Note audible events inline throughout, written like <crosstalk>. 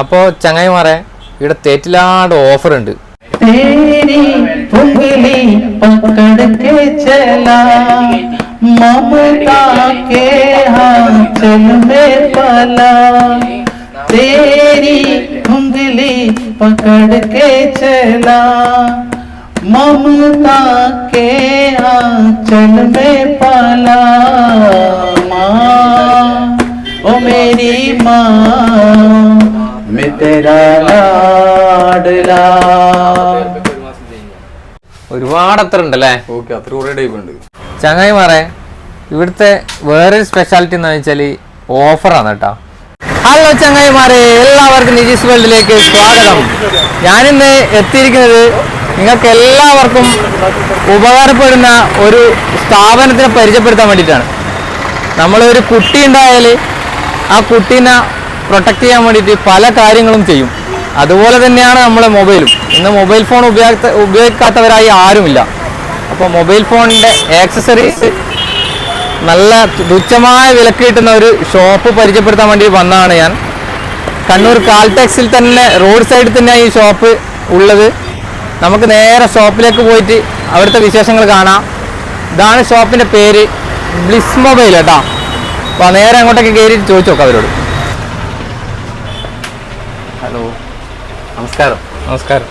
അപ്പോൾ ചങ്ങായിമാരെ ഇവിടെ തേറ്റിലാട് ഓഫർ ഉണ്ട് तेरी उंगली पकड़ के चला ममता के आंचल में पला तेरी उंगली पकड़ के चला ममता के आंचल में पला माँ ओ मेरी माँ मैं तेरा लाडला ഒരുപാട് അത്ര ഉണ്ടല്ലേ ഓക്കെ അത്ര കുറേ ടൈപ്പ് ഉണ്ട് ചങ്ങായിമാരെ ഇവിടുത്തെ വേറൊരു സ്പെഷ്യാലിറ്റി എന്ന് വെച്ചാൽ ഓഫറാണ് കേട്ടോ ഹലോ ചങ്ങായിമാരെ എല്ലാവർക്കും നിജീസ് വേൾഡിലേക്ക് സ്വാഗതം ഞാനിന്ന് എത്തിയിരിക്കുന്നത് നിങ്ങൾക്ക് എല്ലാവർക്കും ഉപകാരപ്പെടുന്ന ഒരു സ്ഥാപനത്തിനെ പരിചയപ്പെടുത്താൻ വേണ്ടിയിട്ടാണ് നമ്മളൊരു കുട്ടി ഉണ്ടായാൽ ആ കുട്ടീനെ പ്രൊട്ടക്ട് ചെയ്യാൻ വേണ്ടിയിട്ട് പല കാര്യങ്ങളും ചെയ്യും. അതുപോലെ തന്നെയാണ് നമ്മുടെ മൊബൈലും ഇന്ന് മൊബൈൽ ഫോൺ ഉപയോഗിക്ക ഉപയോഗിക്കാത്തവരായി ആരുമില്ല. അപ്പോൾ മൊബൈൽ ഫോണിന്റെ ആക്സസറീസ് നല്ല തുച്ഛമായ വിലക്ക് കിട്ടുന്ന ഒരു ഷോപ്പ് പരിചയപ്പെടുത്താൻ വേണ്ടി വന്നതാണ് ഞാൻ. കണ്ണൂർ കാൽടാക്സിൽ തന്നെ റോഡ് സൈഡിൽ തന്നെയാണ് ഈ ഷോപ്പ് ഉള്ളത്. നമുക്ക് നേരെ ഷോപ്പിലേക്ക് പോയിട്ട് അവിടുത്തെ വിശേഷങ്ങൾ കാണാം. ഇതാണ് ഷോപ്പിന്റെ പേര് ബ്ലിസ് മൊബൈൽ കേട്ടോ അപ്പോൾ നേരെ അങ്ങോട്ടൊക്കെ കയറി ചോദിച്ചു നോക്കാം അവരോട്. ഹലോ. നമസ്കാരം. നമസ്കാരം.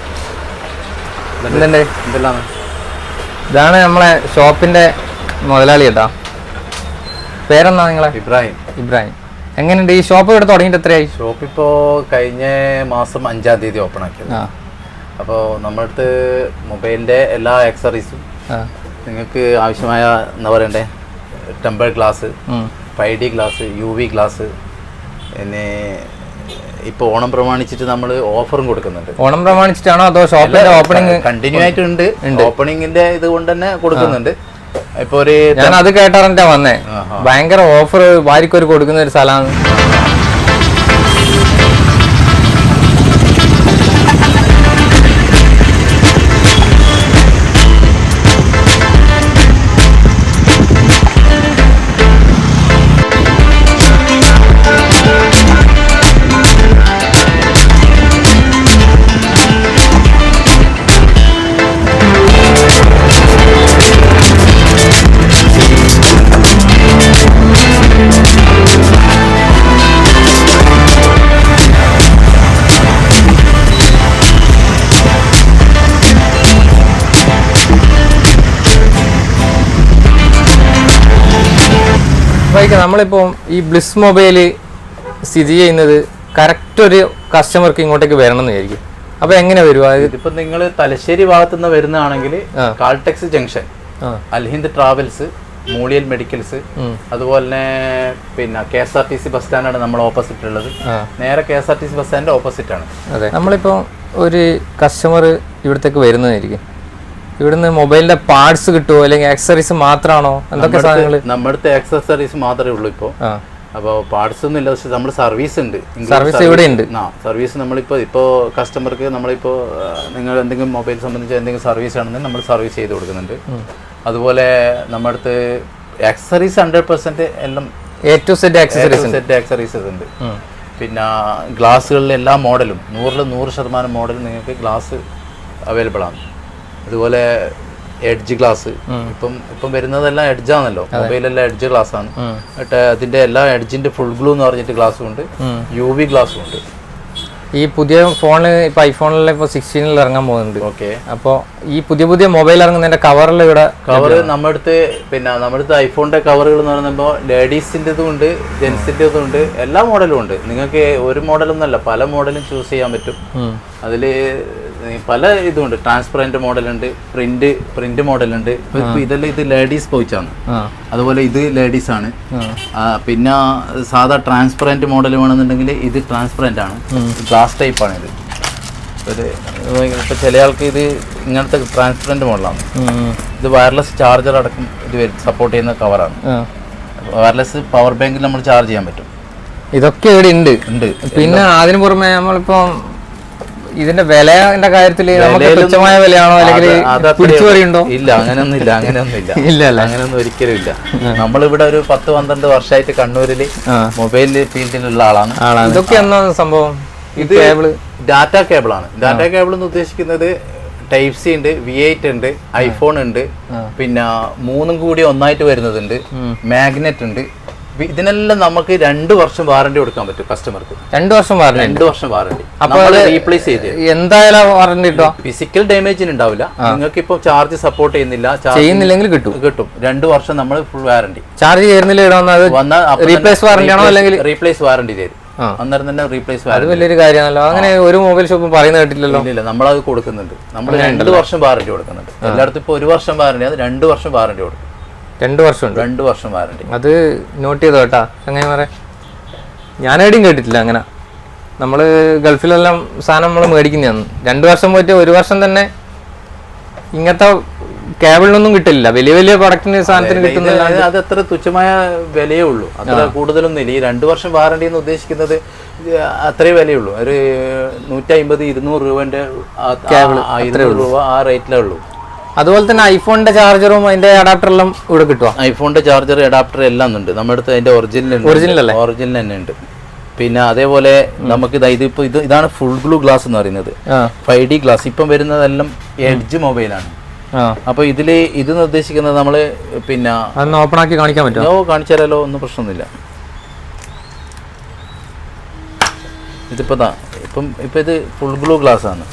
എന്തുണ്ട്? എന്തെല്ലാം? ഇതാണ് നമ്മളെ ഷോപ്പിന്റെ മുതലാളി കേട്ടോ പേരെന്നാ നിങ്ങളെ? ഇബ്രാഹിം. ഇബ്രാഹിം. എങ്ങനെയുണ്ട്? ഈ ഷോപ്പ് ഇവിടെ തുടങ്ങിയിട്ട് എത്രയായി? ഷോപ്പ് ഇപ്പോ കഴിഞ്ഞ മാസം അഞ്ചാം തീയതി ഓപ്പൺ ആക്കിയത്. അപ്പോ അപ്പോൾ നമ്മുടെ അടുത്ത് മൊബൈലിന്റെ എല്ലാ ആക്സറീസും നിങ്ങൾക്ക് ആവശ്യമായ എന്താ പറയണ്ടേ? Temper glass. Five D glass U V glass പിന്നെ ഇപ്പോൾ ഓണം പ്രമാണിച്ചിട്ട് നമ്മൾ ഓഫറും കൊടുക്കുന്നുണ്ട്. ഓണം പ്രമാണിച്ചിട്ടാണോ അതോ ഷോപ്പിന്റെ ഓപ്പണിംഗ് കണ്ടിന്യൂ ആയിട്ടുണ്ട് ഓപ്പണിംഗിന്റെ ഇത് കൊണ്ട് തന്നെ കൊടുക്കുന്നുണ്ട്. ഇപ്പൊ ഒരു ഞാൻ അത് കേട്ടാറെന്താ വന്നേ. ഭയങ്കര ഓഫർ വാരിക്കൊരു കൊടുക്കുന്ന ഒരു സ്ഥലമാണ്. വൈകി നമ്മളിപ്പോൾ ഈ ബ്ലിസ് മൊബൈൽ സ്ഥിതി ചെയ്യുന്നത് കറക്റ്റ് ഒരു കസ്റ്റമർക്ക് ഇങ്ങോട്ടേക്ക് വരണം എന്ന് വിചാരിക്കും. അപ്പൊ എങ്ങനെ വരുവാ ഇത് ഇതിപ്പോ നിങ്ങൾ തലശ്ശേരി ഭാഗത്തു നിന്ന് വരുന്നതാണെങ്കിൽ Caltex junction Alhind travels Mooliyal medicals അതുപോലെ തന്നെ പിന്നെ K S R T C bus സ്റ്റാൻഡാണ് നമ്മൾ ഓപ്പോസിറ്റ് ഉള്ളത്. നേരെ K S R T C bus stand opposite ആണ്. അതെ. നമ്മളിപ്പോൾ ഒരു കസ്റ്റമർ ഇവിടത്തേക്ക് വരുന്നതായിരിക്കും. ഇവിടുന്ന് മൊബൈലിന്റെ പാർട്സ് കിട്ടുമോ അല്ലെങ്കിൽ ആക്സസറീസ് മാത്രമാണോ എന്തൊക്കെ സാധനങ്ങൾ നമ്മുടെ ആക്സസറീസ് മാത്രമേ ഉള്ളൂ ഇപ്പോൾ അപ്പോൾ പാർട്സ് ഒന്നും ഇല്ല പക്ഷെ നമ്മൾ സർവീസ് ഉണ്ട്. Service- ഇവിടെ ഉണ്ട്. ആ സർവീസ് നമ്മളിപ്പോൾ ഇപ്പോൾ കസ്റ്റമർക്ക് നമ്മളിപ്പോൾ നിങ്ങൾ എന്തെങ്കിലും മൊബൈൽ സംബന്ധിച്ച് എന്തെങ്കിലും സർവീസ് ആണെന്നുണ്ടെങ്കിൽ നമ്മൾ സർവീസ് ചെയ്ത് കൊടുക്കുന്നുണ്ട്. അതുപോലെ നമ്മുടെ അടുത്ത് ആക്സറീസ് ഹൺഡ്രഡ് പെർസെന്റ് എല്ലാം എ ടു സെറ്റ് ആക്സസറീസ് ഉണ്ട്. സെറ്റ് ഉണ്ട്. പിന്നെ ഗ്ലാസ്സുകളിലെ എല്ലാ മോഡലും നൂറിൽ നൂറ് ശതമാനം മോഡൽ നിങ്ങൾക്ക് ഗ്ലാസ് അവൈലബിൾ ആണ്. അതുപോലെ എഡ്ജ് ഗ്ലാസ്. ഇപ്പം ഇപ്പം വരുന്നതെല്ലാം എഡ്ജാണല്ലോ. മൊബൈലെല്ലാം എഡ്ജ് ഗ്ലാസ് ആണ് എന്നിട്ട് അതിന്റെ എല്ലാ എഡ്ജിന്റെ ഫുൾ ഗ്ലൂ എന്ന് പറഞ്ഞിട്ട് ഗ്ലാസ്സും ഉണ്ട് യു വി ഗ്ലാസ്സും ഉണ്ട് ഈ പുതിയ ഫോണിൽ ഇപ്പോൾ ഐഫോണിൽ ഇപ്പോൾ സിക്സ്റ്റീനിൽ ഇറങ്ങാൻ പോകുന്നുണ്ട്. ഓക്കെ. അപ്പോൾ ഈ പുതിയ പുതിയ മൊബൈൽ ഇറങ്ങുന്നതിന്റെ കവറിൽ ഇവിടെ കവർ നമ്മുടെ അടുത്ത് പിന്നെ നമ്മുടെ അടുത്ത് ഐഫോണിന്റെ കവറുകൾ എന്ന് പറയുമ്പോൾ ലേഡീസിന്റെതും ഉണ്ട് ജെൻസിന്റെതും ഉണ്ട് എല്ലാ മോഡലും ഉണ്ട്. നിങ്ങൾക്ക് ഒരു മോഡലൊന്നല്ല പല മോഡലും ചൂസ് ചെയ്യാൻ പറ്റും. അതിൽ പല ഇതുണ്ട്. ട്രാൻസ്പെറന്റ് മോഡലുണ്ട് പ്രിന്റ് പ്രിന്റ് മോഡലുണ്ട് ഇതെല്ലാം ഇത് ലേഡീസ് പൗച്ചാണ് ആ. അതുപോലെ ഇത് ലേഡീസ് ആണ്. പിന്നെ സാധാ ട്രാൻസ്പെറന്റ് മോഡൽ വേണമെന്നുണ്ടെങ്കിൽ ഇത് ട്രാൻസ്പെറന്റ് ആണ്. ഗ്ലാസ് ടൈപ്പ് ആണ് ഇത്. ഒരു ഇപ്പൊ ചില ആൾക്ക് ഇത് ഇങ്ങനത്തെ ട്രാൻസ്പെറന്റ് മോഡലാണ് ഇത് വയർലെസ് ചാർജർ അടക്കം ഇത് സപ്പോർട്ട് ചെയ്യുന്ന കവറാണ് വയർലെസ് പവർ ബാങ്കിൽ നമ്മൾ ചാർജ് ചെയ്യാൻ പറ്റും. ഇതൊക്കെ ഇവിടെ ഉണ്ട്. ഉണ്ട്. പിന്നെ അതിന് പുറമെ നമ്മളിപ്പം ഇതിന്റെ വിലയുടെ കാര്യത്തിൽ നമുക്ക് തുച്ഛമായ വിലയാണോ അല്ലെങ്കിൽ പിടിച്ചുപറിയുണ്ടോ ഇല്ല അങ്ങനെയൊന്നും <laughs> ഇല്ല അങ്ങനെയൊന്നും ഇല്ല ഇല്ല അങ്ങനെയൊന്നും ഒരിക്കലും ഇല്ല. നമ്മളിവിടെ ഒരു പത്ത് പന്ത്രണ്ട് വർഷമായിട്ട് കണ്ണൂരിൽ മൊബൈൽ ഫീൽഡിലുള്ള ആളാണ്. ഇതൊക്കെ എന്നാ സംഭവം? ഇത് കേബിൾ? ഡാറ്റ കേബിൾ ആണ്. ഡാറ്റ കേബിൾ എന്ന് ഉദ്ദേശിക്കുന്നത് ടൈപ്പ് സി ഉണ്ട് വി എയ്റ്റ് ഉണ്ട് ഐഫോൺ ഉണ്ട് പിന്നെ മൂന്നും കൂടി ഒന്നായിട്ട് വരുന്നതുണ്ട് മാഗ്നറ്റ് ഉണ്ട് ഇതിനെല്ലാം നമുക്ക് രണ്ട് വർഷം വാറണ്ടി കൊടുക്കാൻ പറ്റും കസ്റ്റമർക്ക് രണ്ടു വർഷം വാറണ്ടി രണ്ട് വർഷം വാറണ്ടി അപ്പോൾ റീപ്ലേസ് ചെയ്ത് എന്തായാലും വാറണ്ടി കിട്ടോ ഫിസിക്കൽ ഡാമേജിന് ഉണ്ടാവില്ല നിങ്ങൾക്ക് ഇപ്പോൾ ചാർജ് സപ്പോർട്ട് ചെയ്യുന്നില്ല ചെയ്യുന്നില്ലെങ്കിൽ കിട്ടും. കിട്ടും. രണ്ട് വർഷം നമ്മൾ ഫുൾ വാറണ്ടി ചാർജ് ചെയ്യുന്നില്ല റീപ്ലേസ് വാറണ്ടി ആണോ അല്ലെങ്കിൽ റീപ്ലേസ് വാറണ്ടി തരും. ആ. അന്നേരം തന്നെ റീപ്ലേസ് അത് വലിയൊരു കാര്യമാണല്ലോ. അങ്ങനെ ഒരു മൊബൈൽ ഷോപ്പും പറയുന്ന കേട്ടില്ലല്ലോ ഇല്ല നമ്മളത് കൊടുക്കുന്നുണ്ട്. നമ്മൾ രണ്ട് വർഷം വാറണ്ടി കൊടുക്കുന്നുണ്ട്. എല്ലായിടത്തും ഇപ്പോൾ ഒരു വർഷം വാറണ്ടി അത് രണ്ട് വർഷം വാറണ്ടി കൊടുക്കും. രണ്ടു വർഷം രണ്ട് വർഷം വാറണ്ടി അത് നോട്ട് ചെയ്തോ കേട്ടാ അങ്ങനെ പറയാം ഞാൻ എവിടെയും കേട്ടിട്ടില്ല അങ്ങനെ. നമ്മൾ ഗൾഫിലെല്ലാം സാധനം നമ്മൾ മേടിക്കുന്നതാണ്. രണ്ട് വർഷം പോയിട്ട് ഒരു വർഷം തന്നെ ഇങ്ങനത്തെ കേബിളിനൊന്നും കിട്ടില്ല. വലിയ വലിയ പ്രൊഡക്റ്റിന് സാധനത്തിന് കിട്ടുന്നില്ല അത്. അത്ര തുച്ഛമായ വിലയേ ഉള്ളൂ. അത്ര കൂടുതലൊന്നും ഇല്ല ഈ രണ്ട് വർഷം വാറണ്ടി എന്ന് ഉദ്ദേശിക്കുന്നത് അത്രേ വിലയുള്ളൂ ഒരു നൂറ്റി അമ്പത് ഇരുന്നൂറ് ആ ഇരുന്നൂറ് രൂപ ആ റേറ്റിലേ ഉള്ളൂ. അതുപോലെ തന്നെ ഐഫോണിന്റെ ചാർജറും അതിന്റെ അഡാപ്റ്ററെല്ലാം ഇവിടെ കിട്ടുക ഐഫോണിന്റെ ചാർജർ അഡാപ്റ്റർ എല്ലാം ഉണ്ട്. നമ്മുടെ അടുത്ത് അതിന്റെ ഒറിജിനൽ ഒറിജിനൽ അല്ലേ? ഒറിജിനൽ തന്നെ ഉണ്ട്. പിന്നെ അതേപോലെ നമുക്ക് ഇതാ ഇതിപ്പോ ഇത് ഇതാണ് ഫുൾ ഗ്ലൂ ഗ്ലാസ് എന്ന് പറയുന്നത്. ഫൈവ് ഡി ഗ്ലാസ് ഇപ്പം വരുന്നതെല്ലാം എഡ്ജ് മൊബൈലാണ് അപ്പൊ ഇതിൽ ഇത് നിർദ്ദേശിക്കുന്നത് നമ്മൾ പിന്നെ ഓപ്പൺ ആക്കി കാണിക്കാൻ പറ്റുമോ ഓ കാണിച്ചു തരാലോ ഒന്നും പ്രശ്നമൊന്നുമില്ല. ഇതിപ്പോ ഇപ്പം ഇപ്പൊ ഇത് ഫുൾ ഗ്ലൂ ഗ്ലാസ് ആണ്.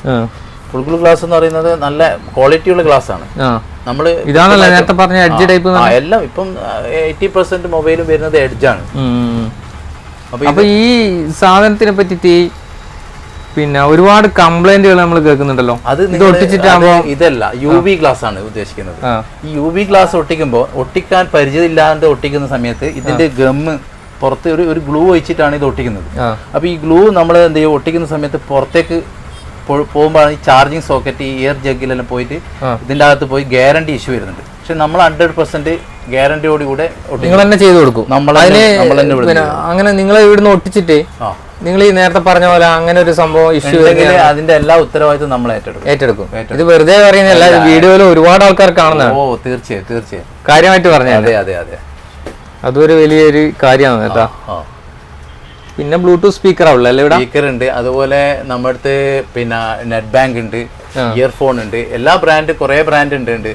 ആ ഫുൾ ഗ്ലൂ ഗ്ലാസ് എന്ന് പറയുന്നത് നല്ല ക്വാളിറ്റി ഉള്ള ഗ്ലാസ് ആണ്. നമ്മൾ ഇതാണല്ലോ നേരത്തെ പറഞ്ഞ എഡ്ജ് ടൈപ്പ് എല്ലാം ഇപ്പം എയ്റ്റി പെർസെന്റ് മൊബൈലും വരുന്നത് എഡ്ജാണ് അപ്പൊ ഈ സാധനത്തിനെ പറ്റിട്ട് ഈ പിന്നെ ഒരുപാട് കംപ്ലൈന്റുകൾ നമ്മൾ കേൾക്കുന്നുണ്ടല്ലോ? അത് ഒട്ടിച്ചിട്ടാകുമ്പോ ഇതല്ല യു വി ഗ്ലാസ് ആണ് ഉദ്ദേശിക്കുന്നത്. ഈ യു വി ഗ്ലാസ് ഒട്ടിക്കുമ്പോൾ ഒട്ടിക്കാൻ പരിചയമില്ലാണ്ട് ഒട്ടിക്കുന്ന സമയത്ത് ഇതിന്റെ ഗമ്മ് പുറത്ത് ഒരു ഒരു ഗ്ലൂ ഒഴിച്ചിട്ടാണ് ഇത് ഒട്ടിക്കുന്നത്. അപ്പൊ ഈ ഗ്ലൂ നമ്മൾ എന്ത് ചെയ്യും? ഒട്ടിക്കുന്ന സമയത്ത് പുറത്തേക്ക് പോകുമ്പോഴാണ് ഈ ചാർജിങ് സോക്കറ്റ് ഈ ഇയർ ജഗ്ഗിലെല്ലാം പോയിട്ട് ഇതിന്റെ അകത്ത് പോയി ഗ്യാരണ്ടി ഇഷ്യൂ വരുന്നുണ്ട്. പക്ഷെ നമ്മൾ ഹൺഡ്രഡ് പെർസെന്റ് ഗ്യാരണ്ടിയോട് കൂടെ നിങ്ങൾ തന്നെ ചെയ്തു കൊടുക്കും. നമ്മൾ അങ്ങനെ നിങ്ങൾ ഇവിടുന്ന് ഒട്ടിച്ചിട്ട് നിങ്ങൾ ഈ നേരത്തെ പറഞ്ഞ പോലെ അങ്ങനെ ഒരു സംഭവം ഇഷ്യൂ അതിന്റെ എല്ലാ ഉത്തരവാദിത്വം നമ്മൾ ഏറ്റെടുക്കും. ഏറ്റെടുക്കും. ഇത് വെറുതെ പറയുന്നില്ല വീഡിയോയിൽ ഒരുപാട് ആൾക്കാർ കാണുന്നതാണ്. ഓ തീർച്ചയായും തീർച്ചയായും. കാര്യമായിട്ട് പറഞ്ഞു അതെ അതെ അതെ. അതൊരു വലിയൊരു കാര്യമാണ് കേട്ടോ. പിന്നെ ബ്ലൂടൂത്ത് സ്പീക്കർ ആവുള്ളൂ അല്ലേ ഇവിടെ? സ്പീക്കർ ഉണ്ട്. അതുപോലെ നമ്മുടെ അടുത്ത് പിന്നെ നെറ്റ് ബാങ്ക് ഉണ്ട് ഇയർഫോൺ ഉണ്ട്. എല്ലാ ബ്രാൻഡ് കുറെ ബ്രാൻഡ് ഉണ്ട് ഉണ്ട്.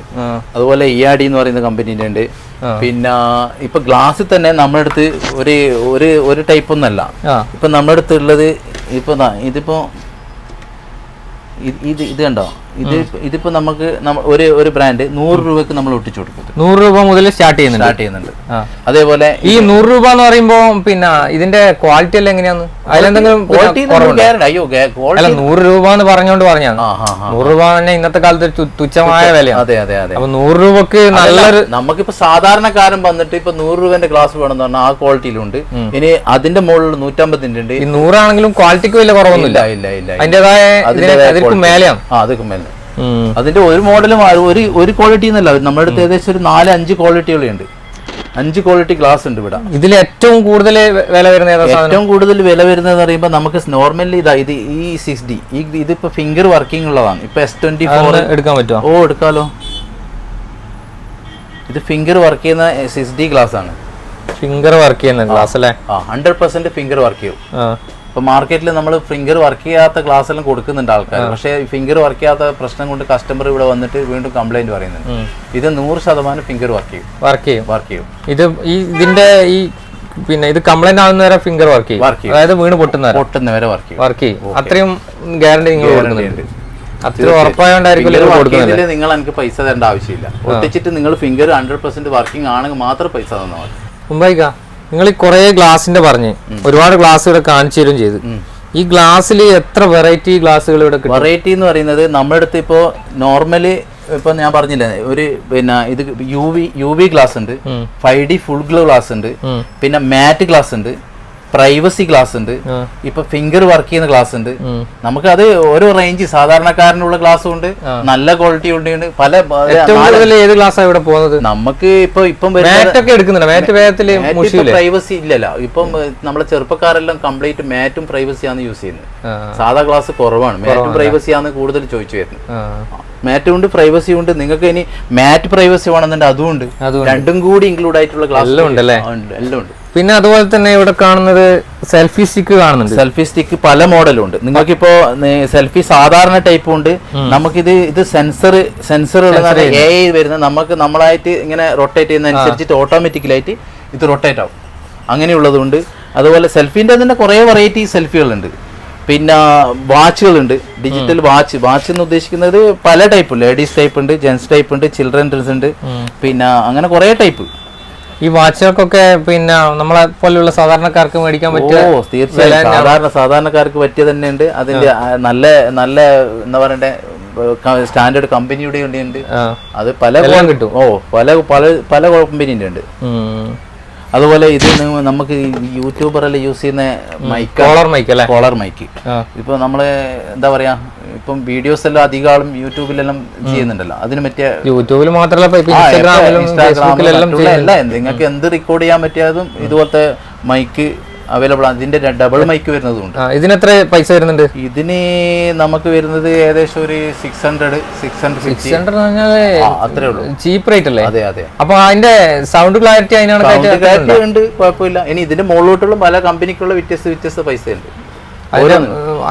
അതുപോലെ ഇ ആർ ഡി എന്ന് പറയുന്ന കമ്പനീന്റെ ഉണ്ട്. പിന്നെ ഇപ്പൊ ഗ്ലാസ്സിൽ തന്നെ നമ്മുടെ അടുത്ത് ഒരു ഒരു ഒരു ടൈപ്പ് ഒന്നല്ല ഇപ്പൊ നമ്മുടെ അടുത്തുള്ളത് ഇപ്പൊ ഇതിപ്പോ ഇത് ഇത് ഇത് കണ്ടോ? ഇത് ഇതിപ്പോ നമുക്ക് ഒരു ഒരു ബ്രാൻഡ് നൂറ് രൂപക്ക് നമ്മൾ ഒട്ടിച്ചു കൊടുക്കും നൂറ് രൂപ മുതൽ സ്റ്റാർട്ട് ചെയ്യുന്നുണ്ട്. സ്റ്റാർട്ട് ചെയ്യുന്നുണ്ട്. അതേപോലെ ഈ നൂറ് രൂപ എന്ന് പറയുമ്പോ പിന്നെ ഇതിന്റെ ക്വാളിറ്റി എല്ലാം എങ്ങനെയാന്ന്? അതിലെന്തെങ്കിലും അയ്യോ അല്ല നൂറ് രൂപ എന്ന് പറഞ്ഞോണ്ട് പറഞ്ഞാ നൂറ് രൂപ തന്നെ ഇന്നത്തെ കാലത്ത് തുച്ഛമായ വിലയാണ്. അതെ അതെ അതെ. അപ്പൊ നൂറ് രൂപക്ക് നല്ലൊരു നമുക്കിപ്പോ സാധാരണക്കാരൻ വന്നിട്ട് ഇപ്പൊ നൂറ് രൂപന്റെ ഗ്ലാസ് എന്ന് പറഞ്ഞാൽ ആ ക്വാളിറ്റിയിലുണ്ട് ഇനി അതിന്റെ മുകളിൽ നൂറ്റമ്പത്തിന്റെ ഉണ്ട് ഈ നൂറാണെങ്കിലും ക്വാളിറ്റിക്ക് വലിയ കുറവൊന്നുമില്ല. ഇല്ല ഇല്ല ഇല്ല അതിന്റേതായ അതിற்கு മേലെയാണ്. ആ അതൊക്കെ മേലെ. അതിന്റെ ഒരു മോഡലും ഒരു ഒരു ക്വാളിറ്റി എന്നല്ല. നമ്മുടെ അടുത്ത് ഏകദേശം ഒരു നാല് അഞ്ച് ക്വാളിറ്റികളുണ്ട് അഞ്ച് ക്വാളിറ്റി ഗ്ലാസ് ഉണ്ട് ഇവിടെ. ഇതിൽ ഏറ്റവും കൂടുതൽ വില വരുന്ന ഏതാ ഏറ്റവും കൂടുതൽ വില വരുന്നത് പറയുമ്പോൾ നമുക്ക് നോർമലി ഇതാ ഇത് ഈ സിക്സ് ഡി ഈ ഇതിപ്പോ ഫിംഗർ വർക്കിംഗ് ഉള്ളതാണ്. ഇപ്പൊ എസ് ട്വന്റി ഫോർ എടുക്കാൻ പറ്റുമോ? ഓ എടുക്കാലോ. ഇത് ഫിംഗർ വർക്ക് ചെയ്യുന്ന സിക്സ് ഡി ഗ്ലാസ് ആണ്. ഫിംഗർ വർക്ക് ചെയ്യുന്ന ഗ്ലാസ് അല്ലേ? ഹൺഡ്രഡ് പെർസെന്റ് ഫിംഗർ വർക്ക് ചെയ്യും. ആ ഇപ്പൊ മാർക്കറ്റിൽ നമ്മൾ ഫിംഗർ വർക്ക് ചെയ്യാത്ത ക്ലാസ് എല്ലാം കൊടുക്കുന്നുണ്ട് ആൾക്കാർ പക്ഷേ ഫിംഗർ വർക്ക് ചെയ്യാത്ത പ്രശ്നം കൊണ്ട് കസ്റ്റമർ ഇവിടെ വന്നിട്ട് വീണ്ടും കംപ്ലൈന്റ് പറയുന്നുണ്ട്. ഇത് നൂറ് ശതമാനം ഫിംഗർ വർക്ക് ചെയ്യും. വർക്ക് ചെയ്യും. വർക്ക് ചെയ്യും. ഇത് ഈ ഇതിന്റെ ഈ പിന്നെ ഇത് കംപ്ലൈന്റ് ആവുന്ന വരെ ഫിംഗർ വർക്ക് ചെയ്യും. വർക്ക് ചെയ്യും. അതായത് വീണ് പൊട്ടുന്ന വരെ പൊട്ടുന്നവരെ വർക്ക് ചെയ്യും. വർക്ക് ചെയ്യും. അത്രയും ഗ്യാരണ്ടി നിങ്ങൾ കൊടുക്കുന്നുണ്ട്. അത്ര ഉറപ്പായോണ്ടായിരിക്കും നിങ്ങൾ എനിക്ക് പൈസ തരേണ്ട ആവശ്യമില്ല. ഒട്ടിച്ചിട്ട് നിങ്ങൾ ഫിംഗർ ഹൺഡ്രഡ് പെർസെന്റ് വർക്കിംഗ് ആണെങ്കിൽ മാത്രം പൈസ തന്നാൽ മതി. മുമ്പായിക്ക നിങ്ങൾ ഈ കുറേ ഗ്ലാസിന്റെ പറഞ്ഞ് ഒരുപാട് ഗ്ലാസ് ഇവിടെ കാണിച്ചു തരും ചെയ്തു. ഈ ഗ്ലാസ്സിൽ എത്ര വെറൈറ്റി ഗ്ലാസ്സുകൾ ഇവിടെ വെറൈറ്റി എന്ന് പറയുന്നത് നമ്മുടെ അടുത്ത് ഇപ്പോ നോർമലി ഇപ്പൊ ഞാൻ പറഞ്ഞില്ല ഒരു പിന്നെ ഇത് U V U V glass ഉണ്ട്. Five D full glow glass ഉണ്ട് പിന്നെ മാറ്റ് ഗ്ലാസ് ഉണ്ട് പ്രൈവസി ഗ്ലാസ് ഉണ്ട്. ഇപ്പൊ ഫിംഗർ വർക്ക് ചെയ്യുന്ന ഗ്ലാസ് ഉണ്ട്. നമുക്ക് അത് ഓരോ റേഞ്ച് സാധാരണക്കാരനുള്ള ഗ്ലാസ്സും ഉണ്ട്. നല്ല ക്വാളിറ്റി ഉണ്ട് പല ഏത് ഗ്ലാസ്സാണ് ഇവിടെ പോകുന്നത്? നമുക്ക് ഇപ്പൊ ഇപ്പം പ്രൈവസി ഇല്ലല്ലോ. ഇപ്പം നമ്മളെ ചെറുപ്പക്കാരെല്ലാം കംപ്ലീറ്റ് മാറ്റും പ്രൈവസിയാണ് യൂസ് ചെയ്യുന്നത്. സാധാ ഗ്ലാസ് കുറവാണ്. മാറ്റും പ്രൈവസിയാണ് കൂടുതൽ ചോദിച്ചു വരുന്നത്. മാറ്റും ഉണ്ട് പ്രൈവസി ഉണ്ട്. നിങ്ങൾക്ക് ഇനി മാറ്റ് പ്രൈവസി വേണമെന്നുണ്ട് അതും ഉണ്ട് രണ്ടും കൂടി ഇൻക്ലൂഡ് ആയിട്ടുള്ള ക്ലാസ് എല്ലാം? ഉണ്ട് എല്ലാം ഉണ്ട്. പിന്നെ അതുപോലെ തന്നെ ഇവിടെ കാണുന്നത് സെൽഫി സ്റ്റിക്ക് കാണുന്നുണ്ട്. സെൽഫി സ്റ്റിക്ക് പല മോഡലും ഉണ്ട്. നിങ്ങൾക്കിപ്പോ സെൽഫി സാധാരണ ടൈപ്പ് ഉണ്ട്. നമുക്കിത് ഇത് സെൻസർ സെൻസർ എ ഐ വരുന്ന നമുക്ക് നമ്മളായിട്ട് ഇങ്ങനെ റൊട്ടേറ്റ് ചെയ്യുന്ന അനുസരിച്ചിട്ട് ഓട്ടോമാറ്റിക്കലായിട്ട് ഇത് റൊട്ടേറ്റ് ആവും. അങ്ങനെയുള്ളതുണ്ട്. അതുപോലെ സെൽഫിന്റെ തന്നെ കുറേ വെറൈറ്റി സെൽഫികളുണ്ട് പിന്നെ വാച്ചുകളുണ്ട്. ഡിജിറ്റൽ വാച്ച് വാച്ച് എന്ന് ഉദ്ദേശിക്കുന്നത് പല ടൈപ്പ് ലേഡീസ് ടൈപ്പ് ഉണ്ട് ജെൻസ് ടൈപ്പ് ഉണ്ട് ചിൽഡ്രൻസ് ഉണ്ട്. പിന്നെ അങ്ങനെ കുറേ ടൈപ്പ് ഈ വാച്ചുകൾക്കൊക്കെ പിന്നെ നമ്മളെ പോലെയുള്ള സാധാരണക്കാർക്ക് മേടിക്കാൻ പറ്റിയ ഓ തീർച്ചയായും സാധാരണ സാധാരണക്കാർക്ക് പറ്റിയ തന്നെ ഉണ്ട്. അതിന്റെ നല്ല നല്ല എന്താ പറയണ്ടേ സ്റ്റാൻഡേർഡ് കമ്പനിയുടെ ഉണ്ട്. അത് പല കിട്ടും. ഓ പല പല പല കമ്പനീന്റെ ഉണ്ട്. അതുപോലെ ഇത് നമുക്ക് യൂട്യൂബറെല്ലാം യൂസ് ചെയ്യുന്ന മൈക്ക് കോളർ മൈക്ക് അല്ലേ? Collar mic. ഇപ്പൊ നമ്മൾ എന്താ പറയാ ഇപ്പം വീഡിയോസ് എല്ലാം അധികം യൂട്യൂബിലെല്ലാം ചെയ്യുന്നുണ്ടല്ലോ. അതിന് പറ്റിയ യൂട്യൂബിൽ മാത്രമല്ല നിങ്ങൾക്ക് എന്ത് റെക്കോർഡ് ചെയ്യാൻ പറ്റിയതും ഇതുപോലത്തെ മൈക്ക് അവൈലബിൾ ആണ്. ഇതിന്റെ ഡബിൾ മൈക്ക് വരുന്നതുണ്ട്. ഇതിന് എത്ര പൈസ വരുന്നുണ്ട്? ഇതിന് നമുക്ക് വരുന്നത് ഏകദേശം ഒരു six hundred six hundred six hundred അത്രേ ഉള്ളൂ. ചീപ്പ് റേറ്റ് അല്ലേ? അതെ അതെ. അപ്പൊ അതിന്റെ സൗണ്ട് ക്ലാരിറ്റി അതിനാണ് ക്ലാരിറ്റി ഉണ്ട് കുഴപ്പമില്ല. ഇനി ഇതിന്റെ മുകളിലോട്ടുള്ള പല കമ്പനിക്കുള്ള വ്യത്യസ്ത വ്യത്യസ്ത പൈസ ഉണ്ട്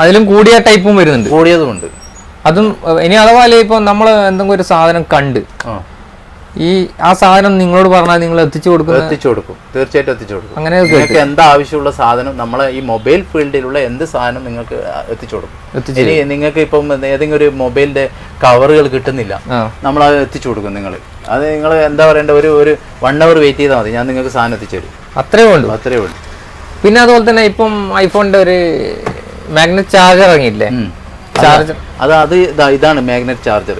അതിലും കൂടിയ ടൈപ്പും വരുന്നുണ്ട്. കൂടിയതും ഉണ്ട് അതും ഇനി അഥവാ ഇപ്പൊ നമ്മൾ എന്തെങ്കിലും ഒരു സാധനം കണ്ട് ഈ ആ സാധനം നിങ്ങളോട് പറഞ്ഞാൽ നിങ്ങൾ എത്തിച്ചു കൊടുക്കും എത്തിച്ചു കൊടുക്കും. തീർച്ചയായിട്ടും എത്തിച്ചു കൊടുക്കും. അങ്ങനെ നിങ്ങൾക്ക് എന്താ ആവശ്യമുള്ള സാധനം നമ്മളെ ഈ മൊബൈൽ ഫീൽഡിലുള്ള എന്ത് സാധനം നിങ്ങൾക്ക് എത്തിച്ചു കൊടുക്കും. ഇനി നിങ്ങൾക്ക് ഇപ്പം ഏതെങ്കിലും ഒരു മൊബൈലിന്റെ കവറുകൾ കിട്ടുന്നില്ല നമ്മൾ അത് എത്തിച്ചു കൊടുക്കും നിങ്ങൾ അത് നിങ്ങൾ എന്താ പറയണ്ട ഒരു ഒരു വൺ അവർ വെയിറ്റ് ചെയ്താൽ മതി. ഞാൻ നിങ്ങൾക്ക് സാധനം എത്തിച്ചു തരും. അത്രേ ഉള്ളൂ. അത്രേ ഉള്ളൂ. പിന്നെ അതുപോലെ തന്നെ ഇപ്പം ഐഫോണിന്റെ ഒരു മാഗ്നറ്റ് ചാർജർ ഇറങ്ങിയില്ലേ? ചാർജർ അത് അത് ഇതാണ് മാഗ്നറ്റ് ചാർജർ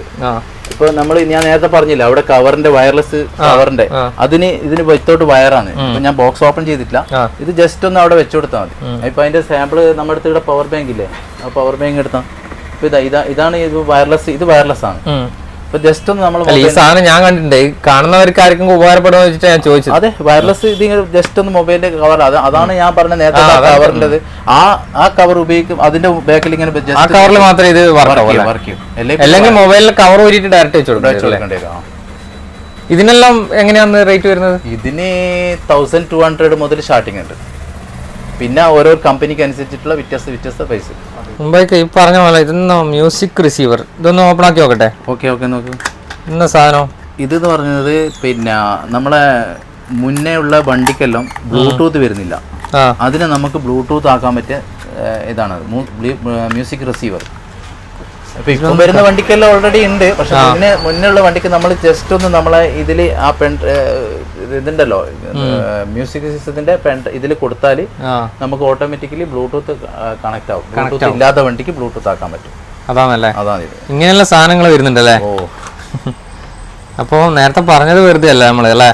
ഇപ്പൊ നമ്മൾ ഞാൻ നേരത്തെ പറഞ്ഞില്ല അവിടെ കവറിന്റെ വയർലെസ് കവറിന്റെ. അതിന് ഇതിന് വെച്ചോട്ട് വയറാണ്. ഇപ്പൊ ഞാൻ ബോക്സ് ഓപ്പൺ ചെയ്തിട്ടില്ല. ഇത് ജസ്റ്റ് ഒന്ന് അവിടെ വെച്ചു കൊടുത്താൽ മതി. ഇപ്പൊ അതിന്റെ സാമ്പിൾ നമ്മുടെ അടുത്ത് ഇവിടെ പവർ ബാങ്ക് ഇല്ലേ? ആ പവർ ബാങ്ക് എടുത്താൽ ഇപ്പൊ ഇതാ ഇതാ ഇതാണ് ഇത് വയർലെസ് ഇത് വയർലെസ് ആണ്. ജസ്റ്റ് ഒന്ന് നമ്മൾ ഈ സാധനം ഞാൻ കണ്ടിട്ടുണ്ട്. കാണുന്നവർക്ക് ആർക്കും ഉപകാരപ്പെടുമെന്ന് വെച്ചിട്ട് ഞാൻ ചോദിച്ചത്. അതെ വയർലെസ് ഇത് ജസ്റ്റ് ഒന്ന് മൊബൈലിന്റെ കവർ അത് അതാണ് ഞാൻ പറഞ്ഞ നേരത്തെ കവറിന്റെ ആ ആ കവർ ഉപയോഗിക്കും. അതിന്റെ ബാക്കിൽ ഇങ്ങനെ ആ കവറിൽ മാത്രമേ ഇത് വർക്ക് ചെയ്യും അല്ലെങ്കിൽ മൊബൈലിൽ കവർ ഊരിയിട്ട് ഡയറക്റ്റ് വെച്ച്. ഇതിനെല്ലാം എങ്ങനെയാണ് റേറ്റ് വരുന്നത്? ഇതിന് തൗസൻഡ് ടു ഹൺഡ്രഡ് മുതൽ സ്റ്റാർട്ടിംഗ് ഉണ്ട്. പിന്നെ ഓരോ കമ്പനിക്ക് അനുസരിച്ചിട്ടുള്ള വ്യത്യസ്ത വ്യത്യസ്ത പൈസ മുംബൈക്ക് ഈ പറഞ്ഞ പോലെ ഇതൊന്ന് മ്യൂസിക് റിസീവർ ഇതൊന്ന് ഓപ്പൺ ആക്കി നോക്കട്ടെ. ഓക്കെ ഓക്കെ നോക്കൂ. ഇന്ന സാധനം? ഇതെന്ന് പറയുന്നത് പിന്നെ നമ്മളെ മുന്നേ ഉള്ള വണ്ടിക്കെല്ലാം ബ്ലൂടൂത്ത് വരുന്നില്ല. അതിനെ നമുക്ക് ബ്ലൂടൂത്ത് ആക്കാൻ പറ്റിയ ഇതാണ്. മ്യൂസിക് റിസീവർ ഇപ്പൊ ഇപ്പം വരുന്ന വണ്ടിക്കെല്ലാം ഓൾറെഡി ഉണ്ട്. പക്ഷെ മുന്നേ മുന്നുള്ള വണ്ടിക്ക് നമ്മൾ ജസ്റ്റ് ഒന്ന് നമ്മളെ ഇതിൽ ആ പെൺ ഇതുണ്ടല്ലോ മ്യൂസിക് സിസ്റ്റത്തിന്റെ പെൺ ഇതിൽ കൊടുത്താൽ നമുക്ക് ഓട്ടോമാറ്റിക്കലി ബ്ലൂടൂത്ത് കണക്ട് ആവും. ബ്ലൂടൂത്ത് ഇല്ലാത്ത വണ്ടിക്ക് ബ്ലൂടൂത്ത് ആക്കാൻ പറ്റും. അതാണല്ലേ? അതാണ് ഇത്. ഇങ്ങനെയുള്ള സാധനങ്ങൾ വരുന്നുണ്ടല്ലേ? ഓ. അപ്പോൾ നേരത്തെ പറഞ്ഞത് വെറുതെ അല്ല? നമ്മൾ അല്ലേ.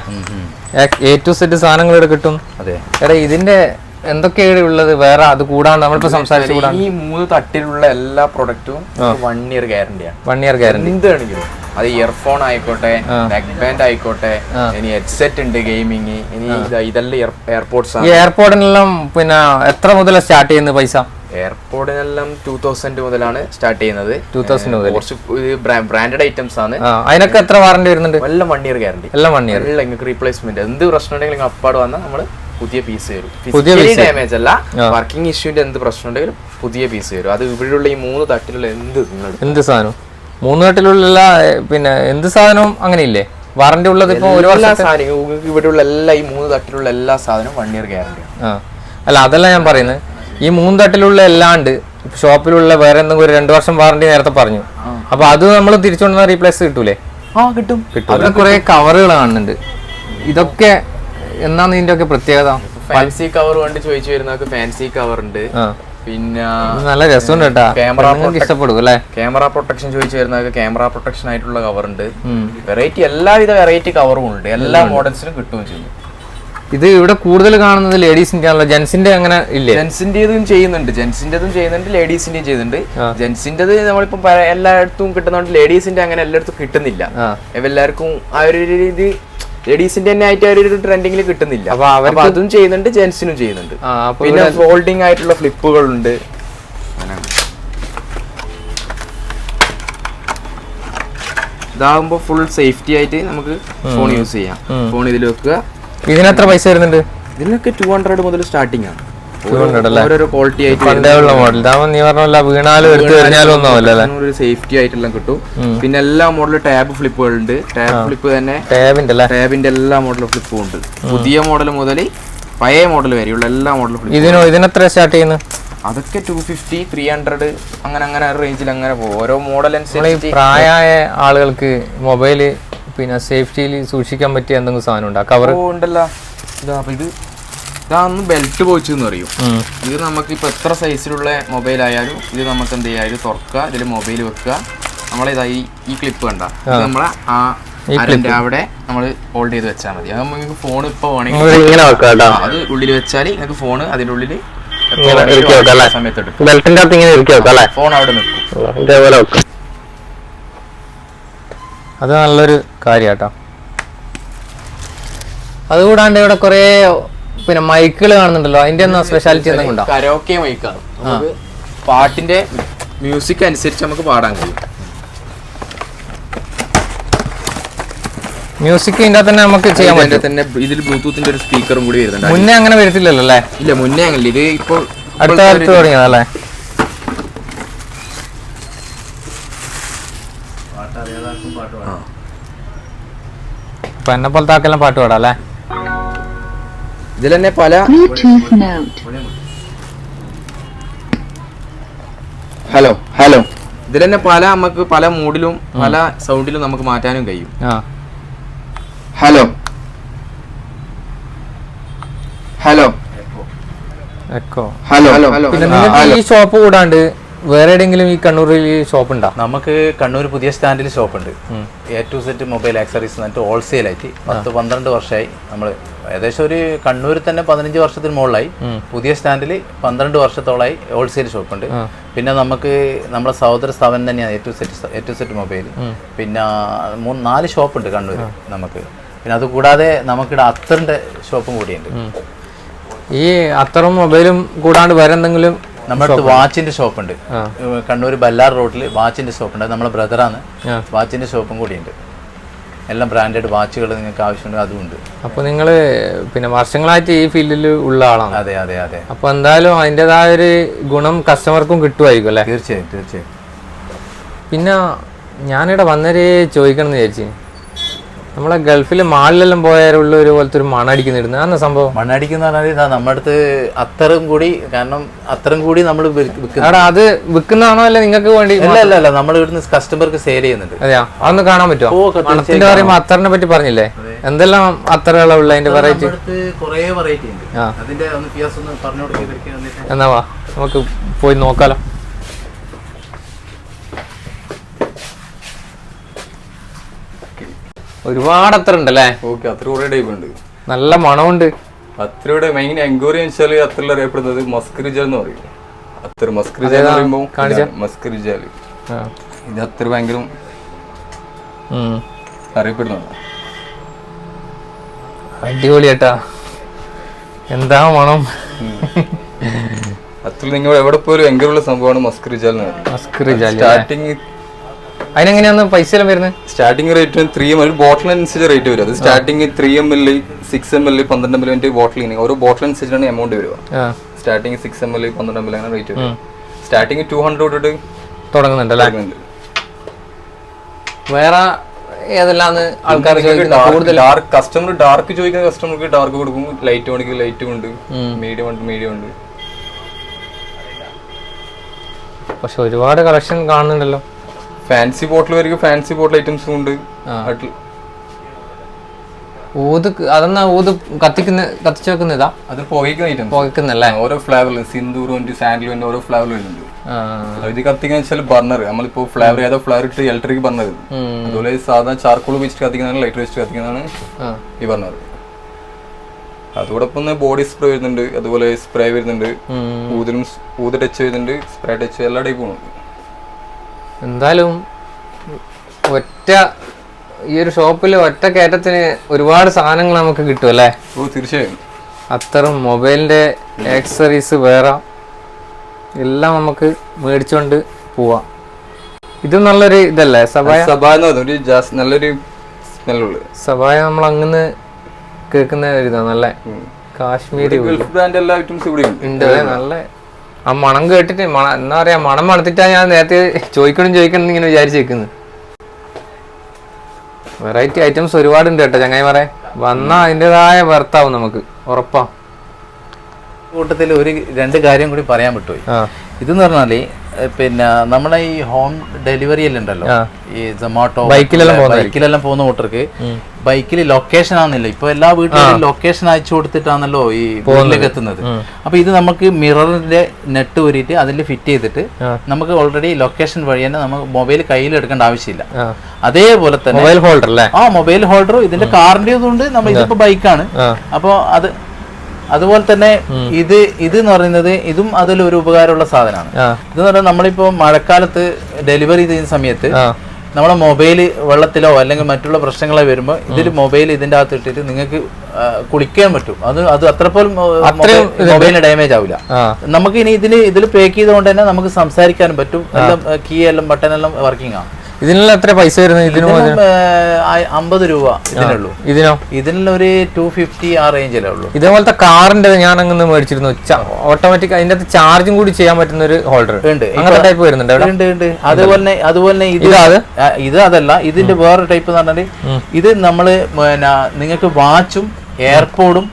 എ ടു സെറ്റ് സാധനങ്ങൾ ഇവിടെ കിട്ടും. അതെ. എടാ ഇതിന്റെ എന്തൊക്കെയാണ് ഉള്ളത്? വേറെ അത് കൂടാണ്ട് നമ്മളിപ്പോ സംസാരിച്ചു കൂടാണ്ട്. ഈ മൂന്ന് തട്ടിലുള്ള എല്ലാ പ്രൊഡക്റ്റും വൺ ഇയർ ഗ്യാരണ്ടിയാണ് വൺ ഇയർ ഗ്യാരണ്ടി എന്ത് വേണമെങ്കിലും അത് ഇയർഫോൺ ആയിക്കോട്ടെ നെക്ക് ബാൻഡ് ആയിക്കോട്ടെ ഇനി ഹെഡ്സെറ്റ് ഉണ്ട് ഗെയിമിങ് ഇനി ഇതാ ഇതെല്ലാം ആണ്. എയർപോർട്ടിനെല്ലാം പിന്നെ എത്ര മുതൽ സ്റ്റാർട്ട് ചെയ്യുന്നത് പൈസ? എയർപോർട്ടിനെല്ലാം ടൂ തൗസൻഡ് മുതലാണ് സ്റ്റാർട്ട് ചെയ്യുന്നത്. 2000 മുതൽ. കുറച്ച് ബ്രാൻഡഡ് ഐറ്റംസ് ആണ്. അതിനൊക്കെ എത്ര വാറണ്ടി വരുന്നുണ്ട്? എല്ലാം വൺ ഇയർ ഗ്യാരണ്ടി എല്ലാം വൺ ഇയർ നിങ്ങൾക്ക് റീപ്ലേസ്മെന്റ് എന്ത് പ്രശ്നം ഉണ്ടെങ്കിലും അപ്പാട് വന്നാൽ നമ്മൾ പുതിയ പീസ് വരും. പുതിയ ഫിസിക്കലി ഡാമേജ് അല്ല വർക്കിംഗ് ഇഷ്യൂന്റെ എന്ത് പ്രശ്നം ഉണ്ടെങ്കിലും പുതിയ പീസ് വരും. അത് ഇവിടെയുള്ള ഈ മൂന്ന് തട്ടിലുള്ള എന്ത് എന്ത് സാധനം? മൂന്ന് തട്ടിലുള്ള പിന്നെ എന്ത് സാധനവും അങ്ങനെയില്ലേ വാറന്റി വാറണ്ടി ഉള്ളത് ഇപ്പൊ ഒരു വർഷം സാധനവും ഇവിടെയുള്ള എല്ലാ ഈ മൂന്ന് തട്ടിലുള്ള എല്ലാ സാധനവും വൺ ഇയർ ഗ്യാരണ്ടി ആ. അല്ല അതല്ല ഞാൻ പറയുന്നത്. ഈ മൂന്ന് തട്ടിലുള്ള എല്ലാണ്ട് ഷോപ്പിലുള്ള വേറെ എന്തെങ്കിലും ഒരു രണ്ട് വർഷം വാറണ്ടി നേരത്തെ പറഞ്ഞു. അപ്പൊ അത് നമ്മൾ തിരിച്ചുകൊണ്ടുവന്ന റീപ്ലേസ് കിട്ടൂലേ? ആ കിട്ടും. കിട്ടും. കുറെ കവറുകൾ കാണുന്നുണ്ട്. ഇതൊക്കെ എന്നാണ് ഇതിന്റെ ഒക്കെ പ്രത്യേകത ഫാൻസി കവർ കൊണ്ട് ചോദിച്ചു വരുന്നവർക്ക് ഫാൻസി കവർ ഉണ്ട്. പിന്നെ നല്ല രസമുണ്ട് കേട്ടാ. ക്യാമറ ഇഷ്ടപ്പെടും അല്ലേ? ക്യാമറ പ്രൊട്ടക്ഷൻ ചോദിച്ചു വരുന്നവർക്ക് ക്യാമറ പ്രൊട്ടക്ഷൻ ആയിട്ടുള്ള കവർ ഉണ്ട്. വെറൈറ്റി എല്ലാവിധ വെറൈറ്റി കവറും ഉണ്ട്. എല്ലാ മോഡൽസിനും കിട്ടുകയും ചെയ്യും ഇത്. ഇവിടെ കൂടുതൽ കാണുന്നത് ലേഡീസിന്റെ ആണല്ലോ. ജെൻസിന്റെ അങ്ങനെ ഇല്ല? ജെൻസിന്റേതും ചെയ്യുന്നുണ്ട്. ജെൻസിന്റേതും ചെയ്യുന്നുണ്ട് ലേഡീസിന്റെയും ചെയ്യുന്നുണ്ട്. ജെൻസിന്റേത് നമ്മളിപ്പോ എല്ലായിടത്തും കിട്ടുന്നതുകൊണ്ട് ലേഡീസിന്റെ അങ്ങനെ എല്ലായിടത്തും കിട്ടുന്നില്ല. എല്ലാവർക്കും ആ ഒരു രീതി ലേഡീസിന്റെ തന്നെ ആയിട്ട് ഒരു ട്രെൻഡിങ്ങിൽ കിട്ടുന്നില്ല. അപ്പൊ അതും ചെയ്യുന്നുണ്ട് ജെൻസിനും ചെയ്യുന്നുണ്ട്. പിന്നെ ഫോൾഡിംഗ് ആയിട്ടുള്ള ഫ്ലിപ്പുകൾ ഫ്ലിപ്പുകളുണ്ട് ഇതാകുമ്പോ ഫുൾ സേഫ്റ്റി ആയിട്ട് നമുക്ക് ഫോൺ യൂസ് ചെയ്യാം. ഫോൺ ഇതിൽ വെക്കുക. ഇതിനെത്ര പൈസ വരുന്നുണ്ട്? ഇതിനൊക്കെ ടു ഹൺഡ്രഡ് മുതൽ സ്റ്റാർട്ടിംഗ് ആണ്. 200 അല്ലേ? ഓരോരോ ക്വാളിറ്റി ആയിട്ട് മോഡൽ നീ പറഞ്ഞ വീണാലും എടുത്തു കഴിഞ്ഞാലും ഒന്നും ഒരു സേഫ്റ്റി ആയിട്ടെല്ലാം കിട്ടും. പിന്നെ എല്ലാ മോഡലും ടാബ് ഫ്ലിപ്പുകൾ ഉണ്ട് ടാബ് ഫ്ലിപ്പ് തന്നെ ടാബിന്റെ ടാബിന്റെ എല്ലാ മോഡലും ഫ്ലിപ്പും ഉണ്ട്. പുതിയ മോഡൽ മുതൽ പഴയ മോഡൽ വരെയുള്ള എല്ലാ മോഡലും ഫ്ലിപ്പ് ഇതിനോ ഇതിനെത്ര സ്റ്റാർട്ട് ചെയ്യുന്നു? അതൊക്കെ ടു ഫിഫ്റ്റി ത്രീ ഹൺഡ്രഡ് അങ്ങനെ അങ്ങനെ റേഞ്ചിൽ അങ്ങനെ പോകും. ഓരോ മോഡൽ അനുസരിച്ച് പ്രായമായ ആളുകൾക്ക് മൊബൈൽ പിന്നെ സേഫ്റ്റിയിൽ സൂക്ഷിക്കാൻ പറ്റിയ എന്തെങ്കിലും സാധനം ഉണ്ടോ കവർ ഉണ്ടല്ലോ. ഇതാ അപ്പൊ ഇത് ഇതാന്ന് ബെൽറ്റ് പോയിച്ചു എന്ന് പറയും ഇത് നമുക്ക് ഇപ്പൊ എത്ര സൈസിലുള്ള മൊബൈൽ ആയാലും ഇത് നമുക്ക് എന്ത് ചെയ്യാം ഇത് തുറക്കുക ഇതിൽ മൊബൈൽ വെക്കുക. നമ്മളെ ഇതായി ഈ ക്ലിപ്പ് കണ്ട. നമ്മളെ ആ അവിടെ നമ്മൾ ഹോൾഡ് ചെയ്ത് വെച്ചാൽ മതി. അത് നിങ്ങൾക്ക് ഫോൺ ഇപ്പൊ വേണമെങ്കിൽ അത് ഉള്ളിൽ വെച്ചാൽ നിങ്ങൾക്ക് ഫോൺ അതിന്റെ ഉള്ളിൽ? സമയത്ത് എടുക്കും. ഫോൺ അവിടെ നിൽക്കും. അത് നല്ലൊരു കാര്യാട്ടോ അതുകൂടാണ്ട് ഇവിടെ കുറേ പിന്നെ മൈക്കുകൾ കാണുന്നുണ്ടല്ലോ. അതിന്റെ ഒന്നും സ്പെഷ്യാലിറ്റി എന്തെങ്കിലും ഉണ്ടോ? കരോക്കെ മൈക്കാണ് നമുക്ക് പാട്ടിന്റെ മ്യൂസിക് അനുസരിച്ച് നമുക്ക് പാടാൻ കഴിയും. മ്യൂസിക് ഇതിന്റെ തന്നെ നമുക്ക് ചെയ്യാൻ പറ്റും. തന്നെ ഇതിൽ ബ്ലൂടൂത്തിന്റെ ഒരു സ്പീക്കറും കൂടി വരുന്നുണ്ട്. മുന്നേ അങ്ങനെ വരത്തില്ലല്ലോ അല്ലേ? ഇല്ല മുന്നേ അങ്ങനെ ഇത് ഇപ്പോൾ അടുത്ത കാലത്ത് തുടങ്ങിയതല്ലേ അപ്പൊ എന്നെ പോലത്തെ ആക്കെല്ലാം പാട്ട് പാടാം അല്ലേ? ഇതിൽ തന്നെ പല ഹലോ ഹലോ. ഇതിൽ തന്നെ പല നമുക്ക് പല മൂഡിലും പല സൗണ്ടിലും നമുക്ക് മാറ്റാനും കഴിയും. ആ. ഹലോ. ഹലോ. Hello hello. ഈ ഷോപ്പ് കൂടാണ്ട് വേറെ എവിടെയെങ്കിലും ഈ കണ്ണൂരിൽ ഈ ഷോപ്പ് ഉണ്ടോ? നമുക്ക് കണ്ണൂർ പുതിയ സ്റ്റാൻഡിൽ ഷോപ്പുണ്ട് A to Z mobile accessories എന്നിട്ട് ഹോൾസെയിൽ ആയിട്ട് പത്ത് പന്ത്രണ്ട് വർഷമായി നമ്മൾ ഏകദേശം ഒരു കണ്ണൂരിൽ തന്നെ പതിനഞ്ച് വർഷത്തിന് മുകളിലായി. പുതിയ സ്റ്റാൻഡിൽ പന്ത്രണ്ട് വർഷത്തോളമായി ഹോൾസെയിൽ ഷോപ്പുണ്ട് പിന്നെ നമുക്ക് നമ്മുടെ സഹോദര സ്ഥാപനം തന്നെയാണ് A to Z A to Z mobile പിന്നെ മൂന്ന് നാല് ഷോപ്പ് ഉണ്ട് കണ്ണൂർ നമുക്ക്. പിന്നെ അതുകൂടാതെ നമുക്കിവിടെ അത്തറിന്റെ ഷോപ്പും കൂടിയുണ്ട്. ഈ അത്തറും മൊബൈലും കൂടാണ്ട് വേറെ എന്തെങ്കിലും നമ്മുടെ വാച്ചിന്റെ ഷോപ്പുണ്ട്. കണ്ണൂർ ബല്ലാർ റോഡിൽ വാച്ചിന്റെ ഷോപ്പുണ്ട്. അത് നമ്മളെ ബ്രദറാണ്. വാച്ചിന്റെ ഷോപ്പും കൂടിയുണ്ട്. എല്ലാം ബ്രാൻഡഡ് വാച്ചുകൾ നിങ്ങൾക്ക് ആവശ്യമുണ്ട് അതുമുണ്ട് അപ്പൊ നിങ്ങൾ പിന്നെ വർഷങ്ങളായിട്ട് ഈ ഫീൽഡിൽ ഉള്ള ആളാണ്. അതെ അതെ അതെ. അപ്പൊ എന്തായാലും അതിന്റെതായ ഒരു ഗുണം കസ്റ്റമർക്കും കിട്ടുമായിരിക്കും അല്ലേ? തീർച്ചയായും തീർച്ചയായും. പിന്നെ ഞാനിവിടെ വന്നൊരു ചോദിക്കണം എന്ന് വിചാരിച്ചു. നമ്മളെ ഗൾഫിൽ മാളിലെല്ലാം പോയാലുള്ള ഒരു പോലത്തെ ഒരു മണടിക്കുന്നിരുന്നു അന്ന സംഭവം? മണ്ണടിക്കുന്ന പറഞ്ഞാൽ നമ്മുടെ അടുത്ത് അത്തറും കൂടി കാരണം അത്തറും കൂടി നമ്മൾ അവിടെ അത് വിൽക്കുന്നതാണോ അല്ലെ നിങ്ങൾക്ക് വേണ്ടി അല്ല അല്ല അല്ല നമ്മൾ ഇവിടുന്ന് കസ്റ്റമർക്ക് സെയിൽ ചെയ്യുന്നുണ്ട്. അതെയാ? അതൊന്ന് കാണാൻ പറ്റുമോ മണത്തിന്റെ പറയുമ്പോ അത്തറിനെ പറ്റി പറഞ്ഞില്ലേ? എന്തെല്ലാം അത്തറുകളാ ഉള്ള അതിന്റെ വെറൈറ്റി കുറേ വെറൈറ്റി ഉണ്ട്. അതിന്റെ ഒന്ന് ഒന്ന് പറഞ്ഞു എന്നാ വാ നമുക്ക് പോയി നോക്കാലോ. ഒരുപാട് അത്ര ഉണ്ടല്ലേ ഓക്കെ അത്ര കുറേ ടൈപ്പ് ഉണ്ട്. നല്ല മണമുണ്ട് അത്രയുടെ മെയിൻ എൻക്വയറി വെച്ചാൽ അത്ര അറിയപ്പെടുന്നത് മസ്കരിജൽ എന്ന് പറയും. അത്ര മസ്കരിജൽ എന്ന്? പറയുമ്പോൾ. മസ്കരിജൽ ഇത് അത്ര ഭയങ്കര അറിയപ്പെടുന്നുണ്ട് അറിയപ്പെടുന്നതാണ്. അടിപൊളിയാട്ടാ. എന്താ മണം? അത്ര നിങ്ങൾ എവിടെ പോലും എങ്കിലുള്ള സംഭവമാണ് മസ്കരിജൽ എന്ന് സ്റ്റാർട്ടിങ് അതിനെങ്ങനെയാന്ന് പൈസ എല്ലാം വരുന്നത് സ്റ്റാർട്ടിംഗ് റേറ്റ് ത്രീ എം ഒരു ബോട്ടിൽ അനുസരിച്ച് റേറ്റ് വരും. അത് starting three M L six M L പന്ത്രണ്ട് എം എൽ ബോട്ടിൽ ഓരോ ബോട്ടിൽ അനുസരിച്ചാണ് എമൗണ്ട് വരിക. സ്റ്റാർട്ടിംഗ് സിക്സ് എം എൽ പന്ത്രണ്ട് എം എൽ അങ്ങനെ റേറ്റ് വരും. സ്റ്റാർട്ടിംഗ് ടു ഹൺഡ്രഡ് തൊട്ടിട്ട് തുടങ്ങുന്നുണ്ട്. വേറെ ഏതെല്ലാം ആൾക്കാർ കൂടുതൽ? ഡാർക്ക് കസ്റ്റമർ ഡാർക്ക് ചോദിക്കുന്ന കസ്റ്റമർക്ക് ഡാർക്ക് കൊടുക്കും. ലൈറ്റ് വേണമെങ്കിൽ ലൈറ്റും ഉണ്ട്. മീഡിയം ഉണ്ട് മീഡിയം ഉണ്ട്. പക്ഷെ ഒരുപാട് കളക്ഷൻ കാണുന്നുണ്ടല്ലോ. ഫാൻസി ബോട്ടിൽ വരെയും ഫാൻസി ബോട്ടിൽ ഐറ്റംസും ഉണ്ട്. ഊത് അതെന്നാ ഊത് കത്തിക്കുന്ന കത്തിച്ചു വെക്കുന്നതാ? അത് പുകയ്ക്കുന്ന ഐറ്റം പുകയ്ക്കുന്നല്ലേ ഓരോ ഫ്ലേവറിൽ സിന്ദൂർ ഉണ്ട് സാൻഡിൽ ഉണ്ട് ഓരോ ഫ്ലേവർ വരുന്നുണ്ട് ആ. ഇത് കത്തിക്കുന്ന വെച്ചാൽ ബർണർ നമ്മളിപ്പോ ഫ്ലേവർ ഏതോ ഫ്ലേവർ ഇട്ട് ഇലക്ട്രിക് ബർണർ അതുപോലെ സാധാരണ ചാർക്കോൾ വെച്ചിട്ട് കത്തിക്കുന്നതാണ് ലൈറ്റർ വെച്ചിട്ട് കത്തിക്കുന്നതാണ് ഈ ബർണർ അതോടൊപ്പം ബോഡി സ്പ്രേ വരുന്നുണ്ട് അതുപോലെ സ്പ്രേ വരുന്നുണ്ട്. ഊതിനും ഊത് ടച്ച് വരുന്നുണ്ട് സ്പ്രേ ടച്ച് എല്ലാ ടൈപ്പും ഉണ്ട്. എന്തായാലും ഒറ്റ ഈ ഒരു ഷോപ്പിൽ ഒറ്റ കയറ്റത്തിന് ഒരുപാട് സാധനങ്ങൾ നമുക്ക് കിട്ടും അല്ലേ? ഓ തീർച്ചയായും. അത്തറും മൊബൈലിന്റെ ആക്സറീസ് വേറെ എല്ലാം നമുക്ക് മേടിച്ചോണ്ട് പോവാം. ഇത് നല്ലൊരു ഇതല്ലേ? സബായ? സബായ ഒരു നല്ലൊരു സഭായ നമ്മൾ അങ്ങനെ കേൾക്കുന്ന ഒരു ഇതാണ് നല്ല കാശ്മീരി ഗൾഫ് ബ്രാൻഡ് എല്ലാ ഐറ്റംസ് ഇവിടെ ഉണ്ട് നല്ല ആ മണം കേട്ടിട്ട് മണ എന്താ പറയാ മണം മണത്തിട്ടാ ഞാൻ നേരത്തെ ചോദിക്കണം ചോദിക്കണം ഇങ്ങനെ വിചാരിച്ചു വെറൈറ്റി ഐറ്റംസ് ഒരുപാടുണ്ട് കേട്ടോ ചങ്ങായിമാരെ. വന്നാ അതിന്റെതായ വെർത്താവും നമുക്ക് ഉറപ്പാ. കൂട്ടത്തിൽ ഒരു രണ്ട് കാര്യം കൂടി പറയാൻ പറ്റുമോ ഇതെന്ന് പറഞ്ഞാൽ പിന്നെ നമ്മളെ ഈ ഹോം ഡെലിവറി എല്ലാം ഉണ്ടല്ലോ. ഈ സൊമാറ്റോ ബൈക്കിലെല്ലാം. ബൈക്കിലെല്ലാം പോകുന്ന കൂട്ടർക്ക് ബൈക്കിൽ ലൊക്കേഷൻ ആണെന്നില്ല. ഇപ്പൊ എല്ലാ വീട്ടിലും ലൊക്കേഷൻ അയച്ചു കൊടുത്തിട്ടാണല്ലോ ഈ വീട്ടിലേക്ക് എത്തുന്നത്. അപ്പൊ ഇത് നമുക്ക് മിററിന്റെ നെറ്റ് ഊരിയിട്ട് അതിൽ ഫിറ്റ് ചെയ്തിട്ട് നമുക്ക് ഓൾറെഡി ലൊക്കേഷൻ വഴി തന്നെ നമുക്ക് മൊബൈൽ കയ്യിൽ എടുക്കേണ്ട ആവശ്യമില്ല. അതേപോലെ തന്നെ മൊബൈൽ ഹോൾഡർ അല്ലേ ആ മൊബൈൽ ഹോൾഡർ ഇതിന്റെ കാറിന്റെ ഇതുകൊണ്ട് നമ്മൾ ഇതിപ്പോ ബൈക്കാണ് അപ്പോൾ അപ്പോ അത് അതുപോലെ തന്നെ ഇത് ഇത് എന്ന് പറയുന്നത് ഇതും അതിലൊരു ഉപകാരമുള്ള സാധനമാണ്. ഇതെന്ന് പറഞ്ഞാൽ നമ്മളിപ്പോ മഴക്കാലത്ത് ഡെലിവറി ചെയ്യുന്ന സമയത്ത് ആ നമ്മളെ മൊബൈൽ വെള്ളത്തിലോ അല്ലെങ്കിൽ മറ്റുള്ള പ്രശ്നങ്ങളോ വരുമ്പോൾ ഇതിൽ മൊബൈൽ ഇതിന്റെ അകത്ത് ഇട്ടിട്ട് നിങ്ങൾക്ക് കുളിക്കാൻ പറ്റും. അത് അത് അത്ര പോലും മൊബൈലിന് ഡാമേജ് ആവില്ല. നമുക്ക് ഇനി ഇതിൽ ഇതിൽ പേക്ക് ചെയ്തുകൊണ്ട് തന്നെ നമുക്ക് സംസാരിക്കാനും പറ്റും. എല്ലാം കീ എല്ലാം ബട്ടൺ എല്ലാം വർക്കിംഗ് ആണ് ഇതിനുള്ള എത്ര പൈസ വരുന്നത്? ഇതിനും അമ്പത് രൂപ ഇതിനുള്ളൂ. ഇതിനോ? ഇതിനുള്ള ഒരു ടു ഫിഫ്റ്റി ആ റേഞ്ചിലേ ഉള്ളൂ. ഇതേപോലത്തെ കാറിന്റെ ഞാൻ അങ്ങ് മേടിച്ചിരുന്നു ഓട്ടോമാറ്റിക് അതിന്റെ അകത്ത് ചാർജും കൂടി ചെയ്യാൻ പറ്റുന്ന ഒരു ഹോൾഡർ ഉണ്ട്. അങ്ങനത്തെ ടൈപ്പ് വരുന്നുണ്ട് ഉണ്ട് ഉണ്ട്. അതുപോലെ അതുപോലെ ഇത് അതല്ല. ഇതിന്റെ വേറെ ടൈപ്പ് എന്ന് പറഞ്ഞാൽ ഇത് നമ്മൾ നിങ്ങൾക്ക് വാച്ചും എയർപോഡും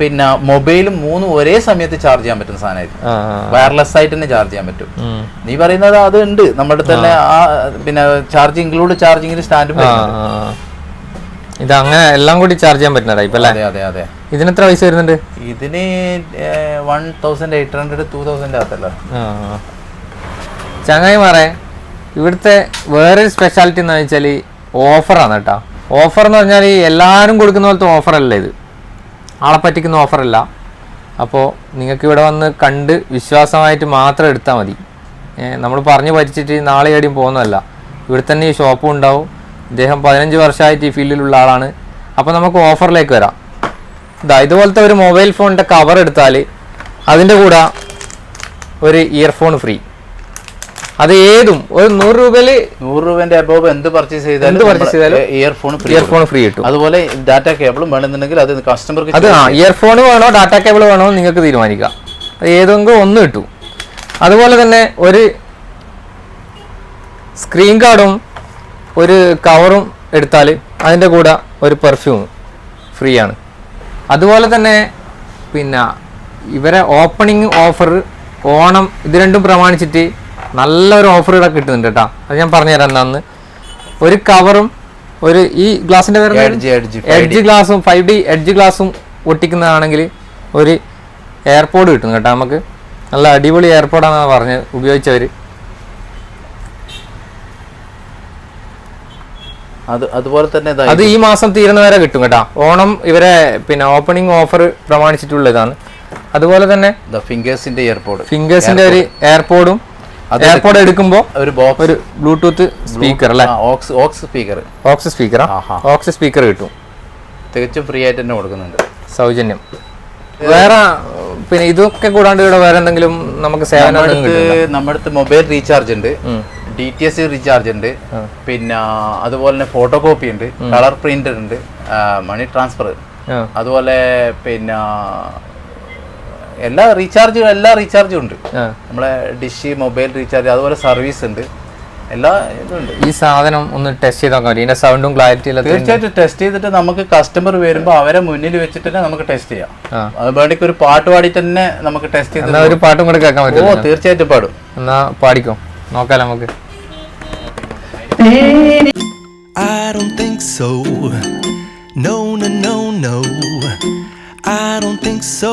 പിന്നെ മൊബൈലും മൂന്നും ഒരേ സമയത്ത് ചാർജ് ചെയ്യാൻ പറ്റുന്ന ആ, വയർലെസ് ആയിട്ട് തന്നെ ചാർജ് ചെയ്യാൻ പറ്റും. നീ പറയുന്നത് അത് ഉണ്ട്. നമ്മുടെ തന്നെ ആ. പിന്നെ ചാർജ് ഇൻക്ലൂഡ് ചാർജിങ്ങിന് സ്റ്റാൻഡും. ഇത് അങ്ങനെ എല്ലാം കൂടി ചാർജ് ചെയ്യാൻ പറ്റുന്ന ടൈപ്പ് അല്ലേ അതെ അതെ അതെ. ഇതിന് എത്ര പൈസ വരുന്നുണ്ട്? ഇതിന് one thousand eight hundred two thousand അകത്തല്ല ചങ്ങായി മാറേ ഇവിടുത്തെ വേറൊരു സ്പെഷ്യാലിറ്റി എന്ന് വെച്ചാൽ ഓഫറാണ് കേട്ടോ. ഓഫർ എന്ന് പറഞ്ഞാൽ എല്ലാവരും കൊടുക്കുന്ന പോലത്തെ ഓഫറല്ല ഇത്. ആളെ പറ്റിക്കുന്ന ഓഫറല്ല. അപ്പോൾ നിങ്ങൾക്ക് ഇവിടെ വന്ന് കണ്ട് വിശ്വാസമായിട്ട് മാത്രം എടുത്താൽ മതി. നമ്മൾ പറഞ്ഞു പറ്റിച്ചിട്ട് നാളെ എവിടെയും പോകുന്നതല്ല. ഇവിടെ തന്നെ ഈ ഷോപ്പും ഉണ്ടാവും. ഇദ്ദേഹം പതിനഞ്ച് വർഷമായിട്ട് ഈ ഫീൽഡിലുള്ള ആളാണ്. അപ്പോൾ നമുക്ക് ഓഫറിലേക്ക് വരാം. ഇതാ ഇതുപോലത്തെ ഒരു മൊബൈൽ ഫോണിന്റെ കവർ എടുത്താൽ അതിന്റെ കൂടെ ഒരു ഇയർഫോൺ ഫ്രീ. അത് ഏതും. ഒരു നൂറ് രൂപയിൽ നൂറ് രൂപന്റെ അബോവ് എന്ത് പർച്ചേസ് എന്ത് പർച്ചേസ് ചെയ്താലും ഇയർഫോൺ ഇയർഫോൺ ഫ്രീ കിട്ടും. അതുപോലെ ഡാറ്റ കേബിളും വേണമെന്നുണ്ടെങ്കിൽ അത് കസ്റ്റമർക്ക് അത് ആ ഇയർഫോൺ വേണോ ഡാറ്റ കേബിൾ വേണോ നിങ്ങൾക്ക് തീരുമാനിക്കാം. അത് ഏതെങ്കിലും ഒന്ന് കിട്ടും. അതുപോലെ തന്നെ ഒരു സ്ക്രീൻ കാർഡും ഒരു കവറും എടുത്താൽ അതിന്റെ കൂടെ ഒരു പെർഫ്യൂം ഫ്രീ ആണ്. അതുപോലെ തന്നെ പിന്നെ ഇവരെ ഓപ്പണിംഗ് ഓഫർ ഓണം ഇത് രണ്ടും പ്രമാണിച്ചിട്ട് നല്ലൊരു ഓഫർ ഇവിടെ കിട്ടുന്നുണ്ട് കേട്ടോ. അത് ഞാൻ പറഞ്ഞുതരാം എന്നാന്ന് ഒരു കവറും ഒരു ഈ ഗ്ലാസിന്റെ പേര് എഡ്ജ് ഗ്ലാസും ഫൈവ് ഡി എഡ്ജ് ഗ്ലാസും ഒട്ടിക്കുന്നതാണെങ്കിൽ ഒരു എയർപോഡ് കിട്ടും കേട്ടോ നമുക്ക്. നല്ല അടിപൊളി എയർപോഡാണെന്നാണ് പറഞ്ഞ് ഉപയോഗിച്ചവർ അത് അതുപോലെ തന്നെ അത് ഈ മാസം തീരുന്നവരെ കിട്ടും കേട്ടോ. ഓണം ഇവരെ പിന്നെ ഓപ്പണിംഗ് ഓഫർ പ്രമാണിച്ചിട്ടുള്ളതാണ് അതുപോലെ തന്നെ ഫിംഗേഴ്സിന്റെ ഇയർപോഡ് ഫിംഗേഴ്സിന്റെ ഒരു എയർപോഡും എയർപോഡ് എടുക്കുമ്പോൾ ഒരു ബോക്സ് ഒരു ബ്ലൂടൂത്ത് സ്പീക്കർ അല്ലേ? Aux aux speaker aux speaker. Aux speaker കിട്ടും. തികച്ചും ഫ്രീ ആയിട്ട് തന്നെ കൊടുക്കുന്നുണ്ട്. സൗജന്യം. വേറെ പിന്നെ ഇതൊക്കെ കൂടാണ്ട് ഇവിടെ വേറെ എന്തെങ്കിലും നമുക്ക് സേവനം നമ്മുടെ അടുത്ത് മൊബൈൽ റീചാർജ് ഉണ്ട്. ഡി ടി എസ് റീചാർജ് ഉണ്ട്. പിന്നെ അതുപോലെ തന്നെ ഫോട്ടോ കോപ്പി ഉണ്ട് കളർ പ്രിന്റർ ഉണ്ട്. മണി ട്രാൻസ്ഫർ അതുപോലെ പിന്നെ എല്ലാ റീചാർജും എല്ലാ റീചാർജും ഉണ്ട്. നമ്മളെ ഡിഷ് മൊബൈൽ റീചാർജ് അതുപോലെ സർവീസ് ഉണ്ട് എല്ലാ ഇതുണ്ട് ഉണ്ട് ഈ സാധനം ഒന്ന് ടെസ്റ്റ് ചെയ്ത് നോക്കാം ഇതിന്റെ സൗണ്ടും ക്ലാരിറ്റി എല്ലാം തീർച്ചയായിട്ടും ടെസ്റ്റ് ചെയ്തിട്ട് നമുക്ക് കസ്റ്റമർ വരുമ്പോൾ അവരെ മുന്നിൽ വെച്ചിട്ട് തന്നെ നമുക്ക് ടെസ്റ്റ് ചെയ്യാം ആ. അത് വേണ്ടിക്ക് ഒരു പാട്ട് പാടി തന്നെ നമുക്ക് ടെസ്റ്റ് ചെയ്ത് ഒരു പാട്ടും കൂടെ കേൾക്കാൻ ഓ പറ്റും തീർച്ചയായിട്ടും പാടും എന്നാ പാടിക്കോ നോക്കാം നമുക്ക് I don't think so. No, no, no, no. I don't think so.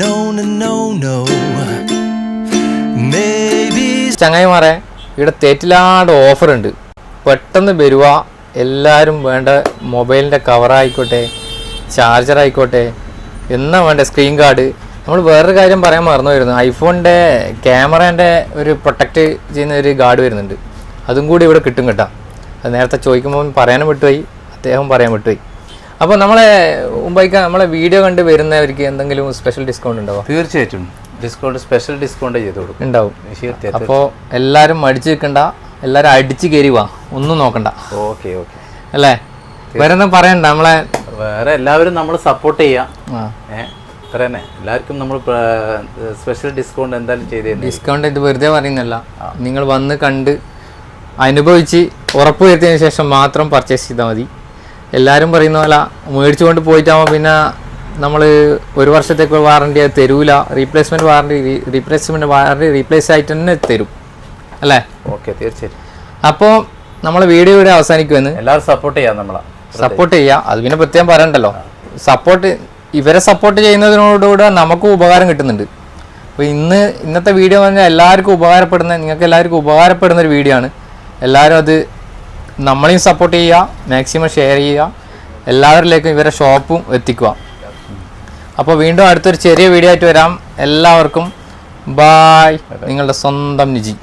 No, no, no, no. Maybe ചങ്ങായിമാരെ ഇവിടെ തേറ്റിലാണ്ട് ഓഫർ ഉണ്ട് പെട്ടെന്ന് വരുക എല്ലാവരും വേണ്ട മൊബൈലിന്റെ കവറായിക്കോട്ടെ ചാർജർ ആയിക്കോട്ടെ എന്നാ വേണ്ട സ്ക്രീൻ ഗാർഡ് നമ്മൾ വേറൊരു കാര്യം പറയാൻ മറന്നു വരുന്നു ഐഫോണിന്റെ ക്യാമറേന്റെ ഒരു പ്രൊട്ടക്റ്റ് ചെയ്യുന്ന ഒരു ഗാർഡ് വരുന്നുണ്ട്. അതും കൂടി ഇവിടെ കിട്ടും കേട്ടോ. അത് നേരത്തെ ചോദിക്കുമ്പോൾ പറയാനും വിട്ടുപോയി. അദ്ദേഹം പറയാൻ വിട്ടുപോയി. അപ്പോൾ നമ്മളെ മുമ്പായിക്ക നമ്മളെ വീഡിയോ കണ്ട് വരുന്നവർക്ക് എന്തെങ്കിലും സ്പെഷ്യൽ ഡിസ്കൗണ്ട് ഉണ്ടോ? തീർച്ചയായിട്ടും. ഡിസ്കൗണ്ട് സ്പെഷ്യൽ ഡിസ്കൗണ്ട് ചെയ്ത് കൊടുക്കും. ഉണ്ടാവും. അപ്പോൾ എല്ലാവരും മടിച്ചു നിൽക്കണ്ട എല്ലാവരും അടിച്ച് കയറി വാ. ഒന്നും നോക്കണ്ട. Okay okay. അല്ലേ? വേറെ ഒന്നും പറയണ്ട. നമ്മളെ വേറെ എല്ലാവരും നമ്മൾ സപ്പോർട്ട് ചെയ്യാം. ഏഹ് അത്ര തന്നെ എല്ലാവർക്കും നമ്മൾ സ്പെഷ്യൽ ഡിസ്കൗണ്ട് എന്തായാലും ചെയ്ത് ഡിസ്കൗണ്ട് ഇത് വെറുതെ പറയുന്നല്ല നിങ്ങൾ വന്ന് കണ്ട് അനുഭവിച്ച് ഉറപ്പ് വരുത്തിയതിനു ശേഷം മാത്രം പർച്ചേസ് ചെയ്താൽ മതി. എല്ലാവരും പറയുന്ന പോലെ മേടിച്ചുകൊണ്ട് പോയിട്ടാകുമ്പോൾ പിന്നെ നമ്മൾ ഒരു വർഷത്തേക്ക് വാറണ്ടി അത് തരൂല. Replacement warranty replacement warranty replace ആയിട്ട് തന്നെ തരും. അല്ലേ? ഓക്കെ തീർച്ചയായിട്ടും. അപ്പോൾ നമ്മൾ വീഡിയോ ഇവിടെ അവസാനിക്കുമെന്ന് എല്ലാവരും സപ്പോർട്ട് ചെയ്യാം നമ്മളെ. സപ്പോർട്ട് ചെയ്യുക അത് പിന്നെ പ്രത്യേകം പറയണ്ടല്ലോ. സപ്പോർട്ട് ഇവരെ സപ്പോർട്ട് ചെയ്യുന്നതിനോടുകൂടെ നമുക്കും ഉപകാരം കിട്ടുന്നുണ്ട്. അപ്പോൾ ഇന്ന് ഇന്നത്തെ വീഡിയോ എന്ന് പറഞ്ഞാൽ എല്ലാവർക്കും ഉപകാരപ്പെടുന്ന നിങ്ങൾക്ക് എല്ലാവർക്കും ഉപകാരപ്പെടുന്ന ഒരു വീഡിയോ ആണ്. എല്ലാവരും അത് നമ്മളെയും സപ്പോർട്ട് ചെയ്യുക മാക്സിമം ഷെയർ ചെയ്യുക എല്ലാവരിലേക്കും ഇവരെ ഷോപ്പും എത്തിക്കുക. അപ്പോൾ വീണ്ടും അടുത്തൊരു ചെറിയ വീഡിയോ ആയിട്ട് വരാം. എല്ലാവർക്കും ബായ് നിങ്ങളുടെ സ്വന്തം നിജി.